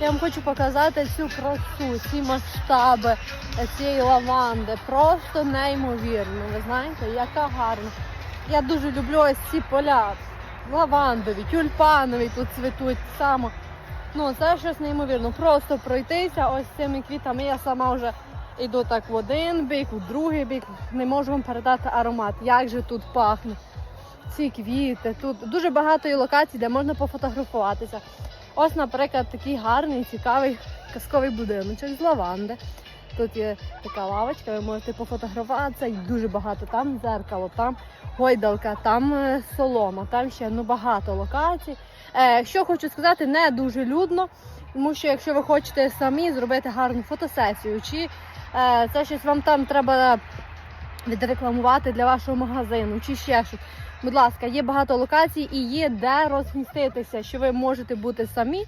Я вам хочу показати цю красу, ці масштаби цієї лаванди. Просто неймовірно. Ви знаєте, яка гарна. Я дуже люблю ось ці поля. Лавандові, тюльпанові тут цвітуть само. Ну, це щось неймовірно. Просто пройтися ось цими квітами. Я сама вже йду так в один бік, в другий бік. Не можу вам передати аромат. Як же тут пахне. Ці квіти. Тут дуже багато є локацій, де можна пофотографуватися. Ось, наприклад, такий гарний, цікавий казковий будиночок з лаванди. Тут є така лавочка, ви можете пофотографуватися, і дуже багато. Там дзеркало, там гойдалка, там е, солома, там ще ну, багато локацій. Е, що хочу сказати, не дуже людно, тому що якщо ви хочете самі зробити гарну фотосесію, чи е, це щось вам там треба відрекламувати для вашого магазину, чи ще щось. Будь ласка, є багато локацій і є де розміститися, що ви можете бути самі